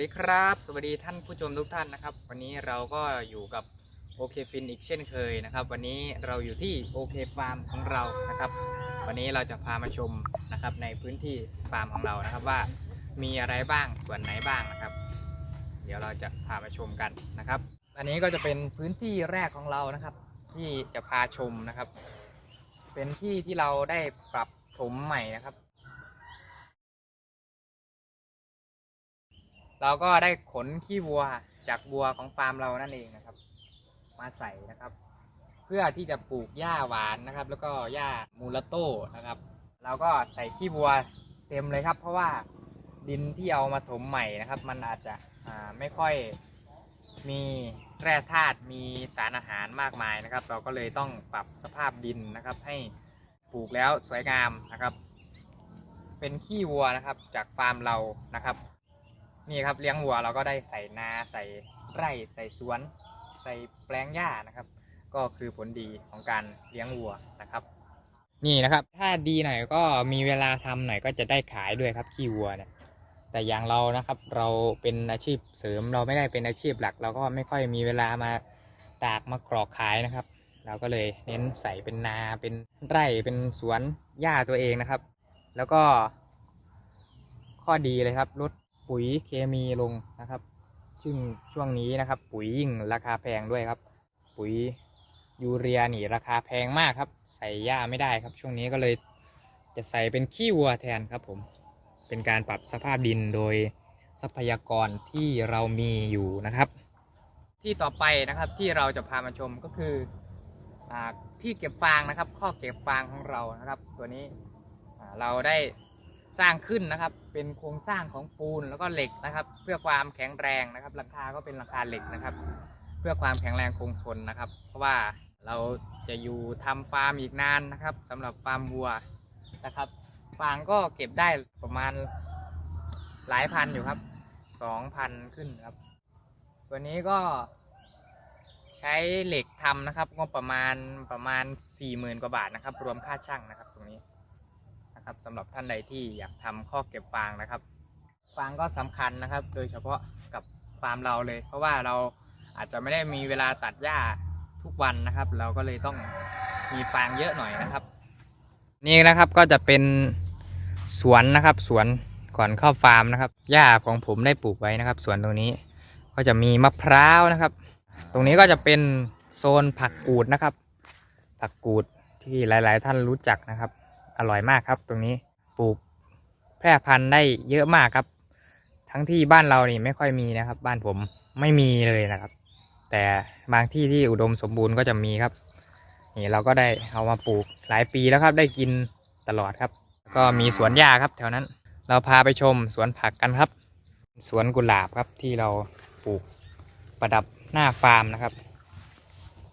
ดีครับ สวัสดีท่านผู้ชมทุกท่านนะครับ วันนี้เราก็อยู่กับโอเคฟินอีกเช่นเคยนะครับ วันนี้เราอยู่ที่โอเคฟาร์มของเรานะครับ วันนี้เราจะพามาชมนะครับในพื้นที่ฟาร์มของเรานะครับว่ามีอะไรบ้างส่วนไหนบ้างนะครับ เดี๋ยวเราจะพามาชมกันนะครับ อันนี้ก็จะเป็นพื้นที่แรกของเรานะครับ ที่จะพาชมนะครับ เป็นที่ที่เราได้ปรับถมใหม่นะครับ เราก็ได้ขนขี้วัวจากวัวของฟาร์มเรานั่นเองนะครับ มาใส่นะครับ เพื่อที่จะปลูกหญ้าหวานนะครับ แล้วก็หญ้ามูลโต้นะครับ เราก็ใส่ขี้วัวเต็มเลยครับ เพราะว่าดินที่เอามาถมใหม่นะครับ มันอาจจะไม่ค่อยมีแร่ธาตุมีสารอาหารมากมายนะครับ เราก็เลยต้องปรับสภาพดินนะครับ ให้ปลูกแล้วสวยงามนะครับ เป็นขี้วัวนะครับจากฟาร์มเรานะครับ นี่ครับเลี้ยงวัวเราก็ได้ใส่นาใส่ไร่ใส่สวน ใส่แปลงหญ้านะครับ ก็คือผลดีของการเลี้ยงวัวนะครับ นี่นะครับ ถ้าดีหน่อยก็มีเวลาทำหน่อยก็จะได้ขายด้วยครับขี้วัวเนี่ยแต่อย่างเรานะครับเราเป็นอาชีพเสริมเราไม่ได้เป็นอาชีพหลัก เราก็ไม่ค่อยมีเวลามาตากมากรอกขายนะครับ เราก็เลยเน้นใส่เป็นนาเป็นไร่เป็นสวนหญ้าตัวเองนะครับ แล้วก็ข้อดีเลยครับลด ปุ๋ยเคมีลงนะครับซึ่งช่วงนี้นะครับ ปุ๋ยยิ่งราคาแพงด้วยครับ ปุ๋ยยูเรียนี่ราคาแพงมากครับ ใส่หญ้าไม่ได้ครับ ช่วงนี้ก็เลยจะใส่เป็นขี้วัวแทนครับผมเป็นการปรับสภาพดินโดยทรัพยากรที่เรามีอยู่นะครับ ที่ต่อไปนะครับที่เราจะพามาชมก็คืออที่เก็บฟางนะครับ ข้อเก็บฟางของเรานะครับ ตัวนี้เราได้ สร้างขึ้นนะครับ เป็นโครงสร้างของปูนแล้วก็เหล็กนะครับ เพื่อความแข็งแรงนะครับหลังคาก็เป็นหลังคาเหล็กนะครับ เพื่อความแข็งแรงคงทนนะครับ เพราะว่าเราจะอยู่ทำฟาร์มอีกนานนะครับสำหรับฟาร์มวัวนะครับฟางก็เก็บได้ประมาณหลายพันอยู่ครับสองพันขึ้นครับ ตัวนี้ก็ใช้เหล็กทำนะครับงบประมาณประมาณสี่หมื่นกว่าบาทนะครับ รวมค่าช่างนะครับตรงนี้ นะครับสำหรับท่านใดที่อยากทำข้อเก็บฟางนะครับ ฟางก็สำคัญนะครับ โดยเฉพาะกับฟาร์มเราเลย เพราะว่าเราอาจจะไม่ได้มีเวลาตัดหญ้าทุกวันนะครับ เราก็เลยต้องมีฟางเยอะหน่อยนะครับ นี่นะครับก็จะเป็นสวนนะครับ สวนก่อนเข้าฟาร์มนะครับหญ้าของผมได้ปลูกไว้นะครับ สวนตรงนี้ก็จะมีมะพร้าวนะครับ ตรงนี้ก็จะเป็นโซนผักกูดนะครับ ผักกูดที่หลาย ๆ ท่านรู้จักนะครับ อร่อยมากครับ ตรงนี้ปลูกแพร่พันธุ์ได้เยอะมากครับ ทั้งที่บ้านเรานี่ไม่ค่อยมีนะครับ บ้านผมไม่มีเลยนะครับ แต่บางที่ที่อุดมสมบูรณ์ก็จะมีครับ นี่เราก็ได้เอามาปลูกหลายปีแล้วครับ ได้กินตลอดครับ ก็มีสวนหญ้าครับแถวนั้น เราพาไปชมสวนผักกันครับ สวนกุหลาบครับที่เราปลูกประดับหน้าฟาร์มนะครับ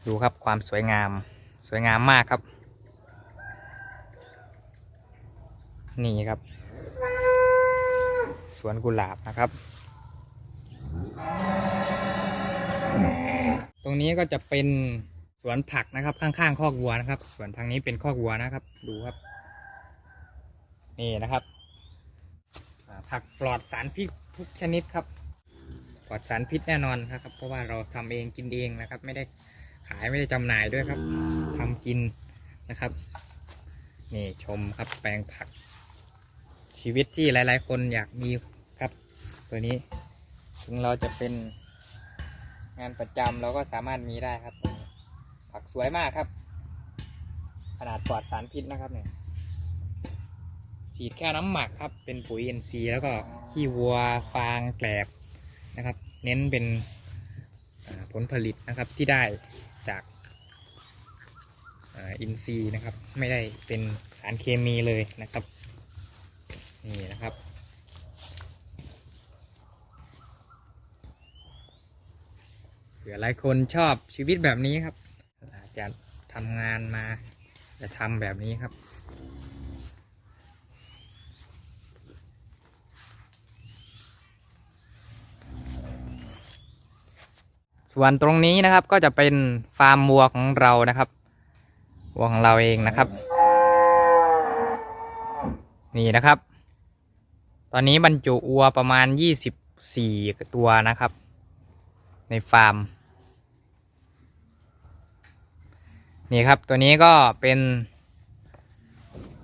ดูครับความสวยงาม สวยงามมากครับ นี่ครับ สวนกุหลาบนะครับ ตรงนี้ก็จะเป็นสวนผักนะครับ ข้างๆคอกวัวนะครับ ส่วนทางนี้เป็นคอกวัวนะครับ ดูครับ นี่นะครับ ผักปลอดสารพิษทุกชนิดครับ ปลอดสารพิษแน่นอนนะครับ เพราะว่าเราทำเองกินเองนะครับ ไม่ได้ขายไม่ได้จำหน่ายด้วยครับทำกินนะครับ นี่ชมครับแปลงผัก ชีวิตที่หลายๆ คนอยากมีครับ ตัวนี้ ถึงเราจะเป็นงานประจำเราก็สามารถมีได้ครับ ผักสวยมากครับ ขนาดปลอดสารพิษนะครับเนี่ยฉีดแค่น้ำหมักครับ เป็นปุ๋ย NC แล้วก็ขี้วัวฟางแกลบนะครับ เน้นเป็นผลผลิตนะครับที่ได้จากอินซีนะครับ ไม่ได้เป็นสารเคมีเลยนะครับ นี่นะครับ เผื่อหลายคนชอบชีวิตแบบนี้ครับ อาจจะทำงานมา จะทำแบบนี้ครับส่วนตรงนี้นะครับก็จะเป็นฟาร์มวัวของเรานะครับวัวของเราเองนะครับ นี่นะครับ ตอนนี้บรรจุวัวประมาณยี่สิบสี่ตัวนะครับ ในฟาร์ม นี่ครับตัวนี้ก็เป็น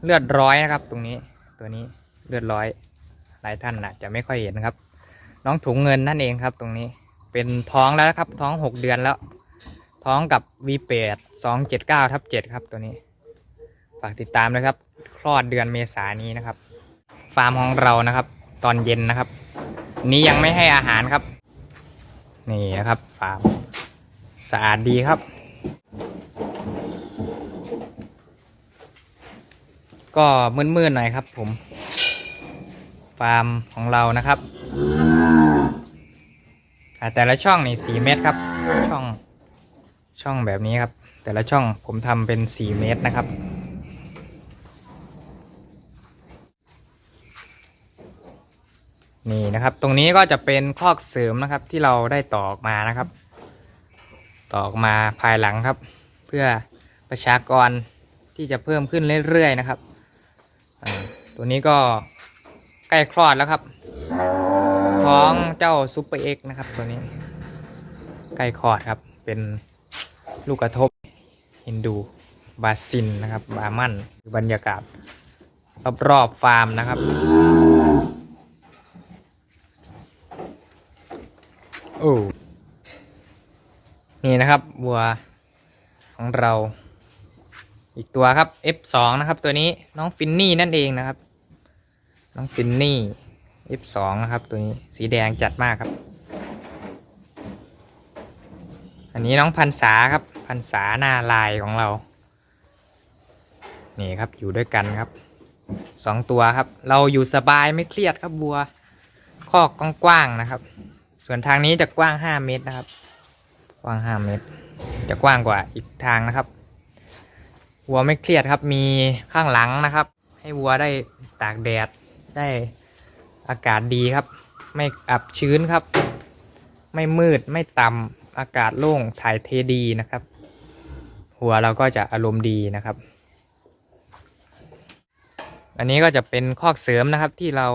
เลือดร้อยนะครับ ตรงนี้ตัวนี้เลือดร้อยหลายท่านอาจจะไม่ค่อยเห็นครับ น้องถุงเงินนั่นเองครับตรงนี้เป็นท้องแล้วครับ ท้องหกเดือนแล้ว ท้องกับ V8 279ทับ7ครับตัวนี้ ฝากติดตามเลยครับ คลอดเดือนเมษายนี้นะครับ ฟาร์มของเรานะครับ ตอนเย็นนะครับ นี้ยังไม่ให้อาหารครับ นี่นะครับ ฟาร์มสะอาดดีครับ ก็มืดๆหน่อยครับ ผม ฟาร์มของเรานะครับแต่ละช่องนี่สี่เมตรครับ ช่องช่องแบบนี้ครับ แต่ละช่องผมทำเป็นสี่เมตรนะครับ นี่นะครับ ตรงนี้ก็จะเป็นคอกเสริมนะครับ ที่เราได้ตอกมานะครับ ตอกมาภายหลังครับ เพื่อประชากรที่จะเพิ่มขึ้นเรื่อยๆนะครับตัวนี้ก็ใกล้คลอดแล้วครับ ท้องเจ้าซูเปอร์เอ็กนะครับ ตัวนี้ ใกล้คลอดครับ เป็นลูกกระทบฮินดูบาซินนะครับ บามันบรรยากาศรอบๆฟาร์มนะครับ อ้นี่นะครับวัวของเรา อีกตัวครับ F2 นะครับ ตัวนี้น้องฟินนี่นั่นเองนะครับ น้องฟินนี่ F2 นะครับ ตัวนี้สีแดงจัดมากครับ อันนี้น้องพันษาครับพันษาหน้าลายของเรา นี่ครับอยู่ด้วยกันครับสองตัวครับ เราอยู่สบายไม่เครียดครับบัวคอกกว้างๆนะครับ ส่วนทางนี้จะกว้างห้าเมตรนะครับ กว้างห้าเมตร จะกว้างกว่าอีกทางนะครับ วัวไม่เครียดครับ มีข้างหลังนะครับ ให้วัวได้ตากแดด ได้อากาศดีครับ ไม่อับชื้นครับ ไม่มืด ไม่ต่ำ อากาศโล่ง ถ่ายเทดีนะครับ หัวเราก็จะอารมณ์ดีนะครับ อันนี้ก็จะเป็นคอกเสริมนะครับที่เรา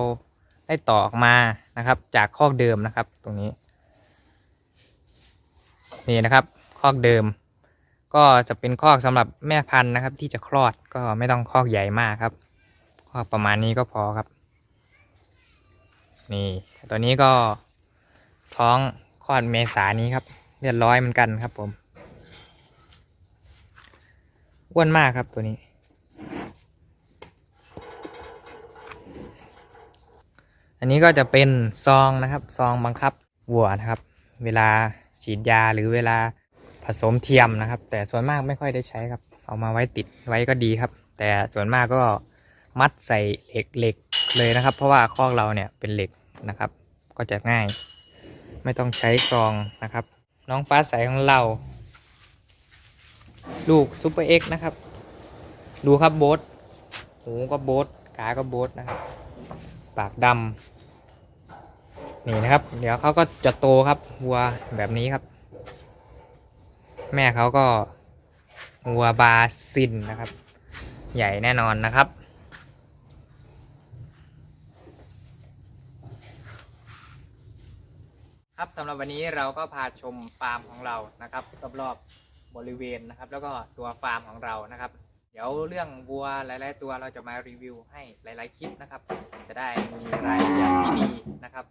ได้ต่อออกมา นะครับ จากคอกเดิมนะครับ ตรงนี้ นี่นะครับ คอกเดิม ก็จะเป็นคอกสำหรับแม่พันธุ์นะครับ ที่จะคลอดก็ไม่ต้องคอกใหญ่มากครับ คอกประมาณนี้ก็พอครับ นี่ตัวนี้ก็ท้องคลอดเมษานี้ครับเรียบร้อยเหมือนกันครับผมอ้วนมากครับตัวนี้ อันนี้ก็จะเป็นซองนะครับ ซองบังคับวัวนะครับ เวลาฉีดยาหรือเวลาผสมเทียมนะครับ แต่ส่วนมากไม่ค่อยได้ใช้ครับ เอามาไว้ติดไว้ก็ดีครับ แต่ส่วนมากก็มัดใส่เหล็กเหล็กเลยนะครับ เพราะว่าคอกเราเนี่ยเป็นเหล็กนะครับ ก็จะง่าย ไม่ต้องใช้ซองนะครับ น้องฟ้าใสของเรา ลูกซูเปอร์เอ็กนะครับ ดูครับโบทหูก็โบทขาก็โบทนะครับ ปากดำ นี่นะครับ เดี๋ยวเขาก็จะโตครับวัวแบบนี้ครับ แม่เขาก็วัวบาซินนะครับ ใหญ่แน่นอนนะครับ ครับสำหรับวันนี้เราก็พาชมฟาร์มของเรานะครับรอบๆบริเวณนะครับ แล้วก็ตัวฟาร์มของเรานะครับ เดี๋ยวเรื่องวัวหลาย ๆ ตัวเราจะมารีวิวให้หลาย ๆ คลิปนะครับ จะได้มีรายละเอียดที่ดีนะครับ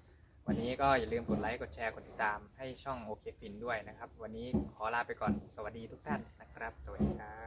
วันนี้ก็อย่าลืมกดไลค์กดแชร์กดติดตามให้ช่องโอเคฟินด้วยนะครับ วันนี้ขอลาไปก่อนสวัสดีทุกท่านนะครับ สวัสดีครับ